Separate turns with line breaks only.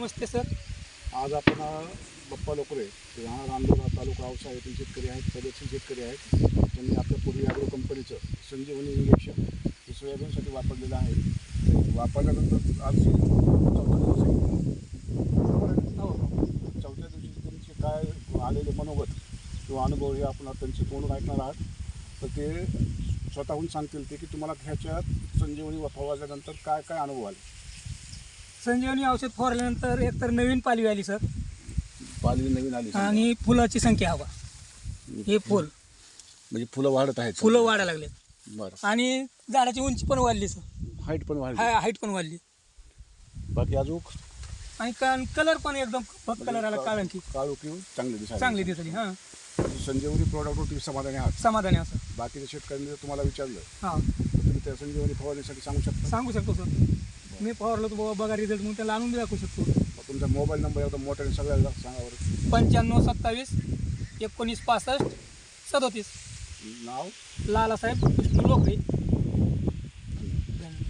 नमस्ते sir.
आज आपण बप्पा लोकरे ते हा रामदोरा तालुका औसा येथील शेतकरी आहेत सदस्य शेतकरी आहेत. त्यांनी आपल्या पूर्वी ॲग्रो कंपनीचं संजीवनी इंजेक्शन हे सोयाबीनसाठी वापरलेलं आहे. वापरल्यानंतर आज चौथ्या
दिवशी हो.
चौथ्या दिवशी त्यांचे काय आलेले मनोगत किंवा अनुभव हे आपण त्यांचे तोंडून ऐकणार आहात. तर ते स्वतःहून सांगतील ते की तुम्हाला ह्याच्यात संजीवनी फवारल्यानंतर काय काय अनुभव आले?
संजीवनी औषध फवारल्यानंतर एकतर नवीन पालवी आली सर.
पालवी नवीन आली समजा.
आणि फुलाची संख्या हवा. हे फुल.
म्हणजे फुलं वाढत आहेत
फुलं वाढायला लागलेत.
बरं.
आणि झाडाची उंची पण वाढली सर.
हाईट पण वाढली.
हा हाईट पण वाढली.
बाकी अजून?
आणि कलर पण एकदम फक्त कलर आला काळंकी.
काळू किंवा चांगले दिसायला
चांगली दिसली हां.
संजीवनी प्रोडक्टवर तुम्ही समाधानी आहात.
समाधानी असं
बाकीच्या शेतकऱ्यांनी जर तुम्हाला विचारलं
हां.
तर तुम्ही त्या संजीवनी फवारणीसाठी सांगू शकता?
सांगू शकतो सर. मी फवारलो तर बाबा बघा रिझल्ट म्हणून त्याला आणून दाखवू शकतो.
मग तुमचा मोबाईल नंबर एकदम मोठ्याने सगळ्याला सांगा बरं.
पंच्याण्णव सत्तावीस एकोणीस पासष्ट सदोतीस.
नाव?
लालासाहेब विष्णू लोकरे